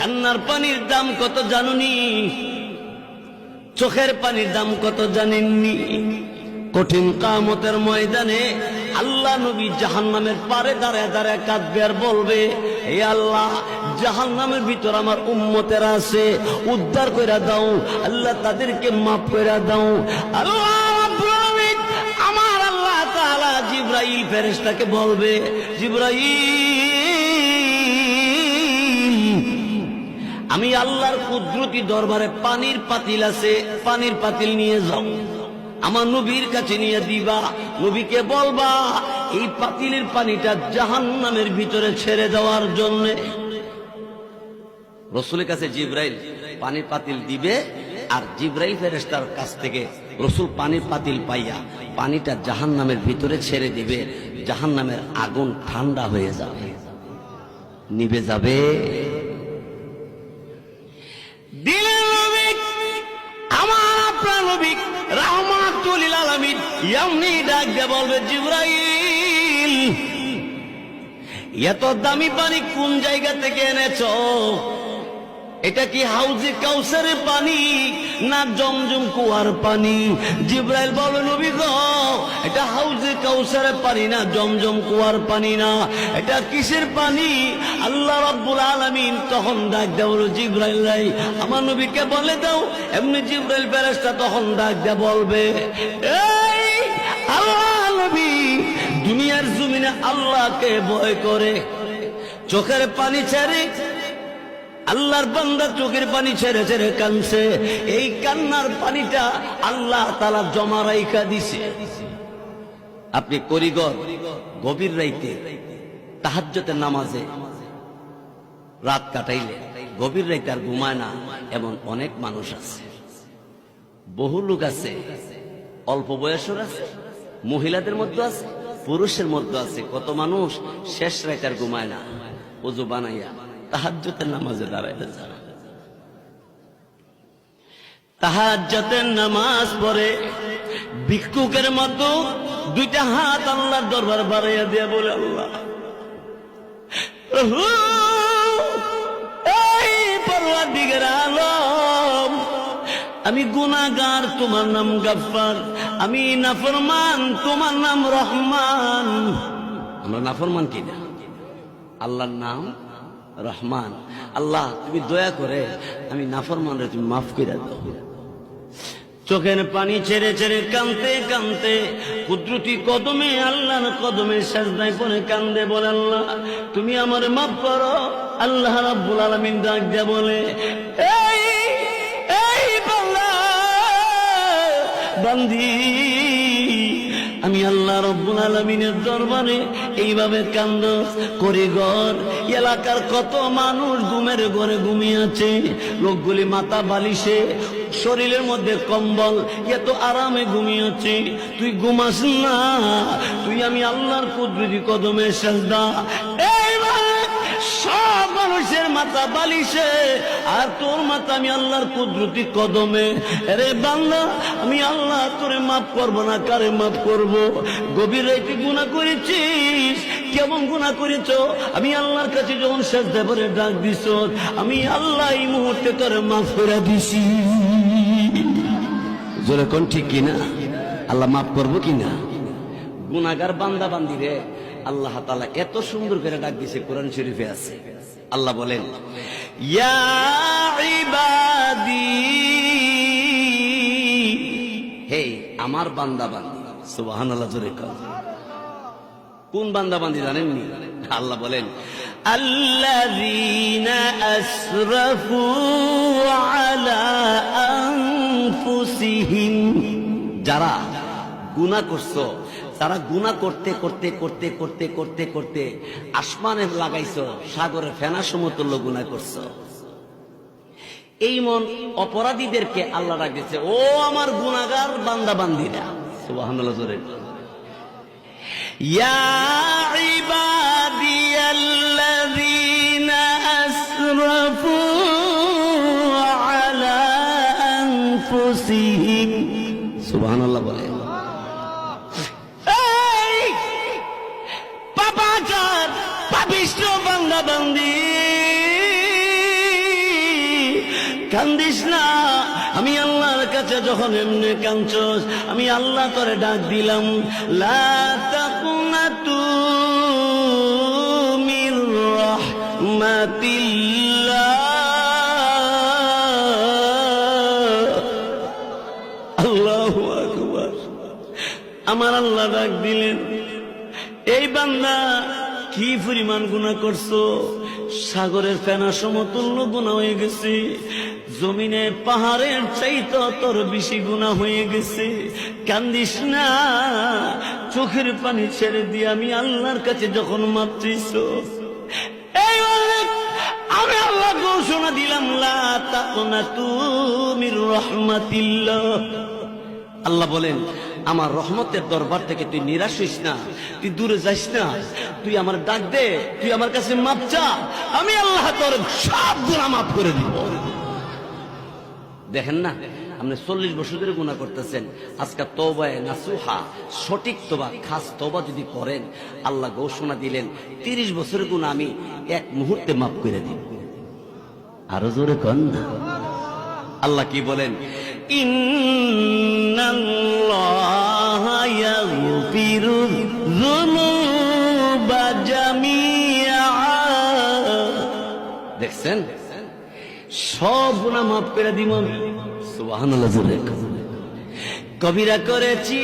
কান্নার পানির দাম কত জানুনি? চোখের পানির দাম কত জানেননি? কঠিন কামতের ময়দানে আল্লাহ নবী জাহান্নামের পারে দাঁড়ায় দাঁড়ায় কাঁদবে আর বলবে, হে আল্লাহ, জাহান্নামের ভিতর আমার উম্মতের আছে, উদ্ধার কইরা দাও, আল্লাহ তাদেরকে মাফ কইরা দাও। আল্লাহ আমার আল্লাহ তাআলা জিব্রাইল ফেরেশতাকে বলবে, জিব্রাইল আমি আল্লাহর কুদরতি দরবারে পানির পাতিল আছে, পানির পাতিল নিয়ে যাও। আমার নবীর কাছে নিয়ে দিবা, নবীকে বলবা, এই পাতিলের পানিটা জাহান্নামের ভিতরে ছেড়ে দেওয়ার জন্য। রসুলের কাছে জিব্রাইল পানির পাতিল দিবে, আর জিব্রাইল ফেরেস্তার কাছ থেকে রসুল পানির পাতিল পাইয়া পানিটা জাহান্নামের ভিতরে ছেড়ে দিবে, জাহান্নামের আগুন ঠান্ডা হয়ে যাবে। নিবে যাবে। নবী রহমাতুল আলামিন। এমনি ডাক দিয়ে বলবে জিব্রাইল, এত দামি পানি কোন জায়গা থেকে এনেছো? এটা কি হাউজে কাউসারের পানি না জমজম কুয়ার পানি? জিব্রাইল বলে, নবী গো, এটা হাউজে কাউসারের পানি না জমজম কুয়ার পানি না। এটা কিসের পানি? আল্লাহ রাব্বুল আলামিন তখন ডাক বলো জিব্রাইল রাই আমার নবীকে বলে দাও, এমনি জিব্রাইল ফেরেশতা তখন ডাক দেয়া বলবে, এই আল্লাহ নবী, দুনিয়ার জমিনে আল্লাহকে ভয় করে, চোখের পানি ছেড়ে আল্লাহর বান্দা চোখের পানি ছেড়ে ছেড়ে কানছে এই কান্নার পানিটা আল্লাহ তালা জমা রাইখা দিছে। আপনি করিগর গভীর রাইতে তাহাজ্জতের নামাজে রাত কাটাইলে গভীর রাইতে আর ঘুমায় না এমন অনেক মানুষ আছে। বহু লোক আছে, অল্প বয়সের আছে, মহিলাদের মধ্যে আছে, পুরুষের মধ্যে আছে। কত মানুষ শেষ রাইতে আর ঘুমায় না। উজু বানাইয়া নামাজে নামাজ ভিক্ষুকের মতো দুইটা হাত আল্লাহর দরবার বাড়াইয়া বলে, আল্লাহ এই আলম, আমি গুনাগার তোমার নাম গাফফার, আমি নাফরমান, তোমার নাম রহমান। আমরা নাফরমান কি না আল্লাহর নাম রহমান। আল্লাহ, তুমি দয়া করে আমি নাফরমান রে, তুমি মাফ করে দাও। চোখের পানি ছেড়ে ছেড়ে কানতে কানতে কুদরতি কদমে, আল্লাহর কদমে সাজদায় পরে কান্দে বলে, আল্লাহ, তুমি আমার মাফ করো। আল্লাহ রাব্বুল আলামিন ডাক দিয়ে বলে, এই এই বাংলা বান্দি আমি আল্লাহ রব্বুল আলমিনের দরবারে এইভাবে কান্দ করে ঘর। এলাকার কত মানুষ ঘুমের ঘরে ঘুমিয়ে আছে। লোকগুলি মাথা বালিশে, শরীরের মধ্যে কম্বল, এত আরামে ঘুমিয়েছে তুই ঘুমাস না, তুই আমি আল্লাহর কুদ্রুতি কদমে সাজদা। দা সব মানুষের মাথা বালিশে, আর তোর মাথা আমি আল্লাহর কুদরতি কদমে। রে বাংলা আমি আল্লাহ তোরে মাফ করব না, কারে মাফ করব? গভীর রাইতে গুণা করেছিস? কেমন গুণা করেছ? আমি আল্লাহর কাছে যখন শেষ দেবরে ডাক দিস আমি আল্লাহ এই মুহূর্তে তোরে মাফ করে দিছি। জোরে কোন ঠিক কিনা? আল্লাহ মাফ করব কিনা? গুনাগার বান্দা বান্দি রে। আল্লাহ তালা এত সুন্দর করে ডাক দিছে, কোরআন শরীফে আছে। আল্লাহ বলেন হে আমার বান্দা বান্দি সুবাহান আল্লাহ জোরে কোন বান্দা বান্দি জানেননি আল্লাহ বলেন, আল্লাযীনা আসরাফু আলা আনফুসিহিম, যারা গুণা করছ। তারা গুণা করতে করতে করতে করতে করতে করতে আসমানে লাগাইছো, সাগরে ফেনা সমতুল্য গুণা করছ। এই মন অপরাধীদেরকে আল্লাহ রাখতেছে ও আমার গুণাগার বান্দা বান্দিরা। সুবহানাল্লাহ, জোরে। ইয়া ইবাদিয়াল্লাযীনা বলে। কান্দিস না। আমি আল্লাহর কাছে যখন এমনি কাঞ্চস আমি আল্লাহ করে ডাক দিলাম, লা আমার আল্লাহ ডাক দিলেন, এই বান্দা, কি পরিমাণ গুণা করছ? সাগরের ফেনা সমতুল্য গুণা হয়ে গেছে। জমিনে পাহাড়ের চাইতে তোর বেশি গুণা হয়ে গেছে। কান্দিস না, চোখের পানি ছেড়ে দিয়ে আমি আল্লাহর কাছে যখন মাপছিস এই আমি আল্লাহ ঘোষণা দিলাম তাকুনা তুমি রহমাতিল্লাহ। আল্লাহ বলেন, আমার রহমতের দরবার থেকে তুই নিরাশ হইস না, তুই দূরে যাইস না, তুই আমার ডাক দে, তুই আমার কাছে মাপ চা, আমি আল্লাহ তোর সব গুণা মাফ করে দিব। দেখেন না? আপনি চল্লিশ বছর ধরে গুণা করতেছেন। আজকে তোবায় নাসুহা, সঠিক তোবা খাস তোবা যদি করেন, আল্লাহ ঘোষণা দিলেন, তিরিশ বছরের গুণা আমি এক মুহূর্তে মাফ করে দিব। আরও জোরে কন না? আল্লাহ কি বলেন? দেখছেন? সব গুণা মাফ করে দিব সুবাহ। কবিরা করেছি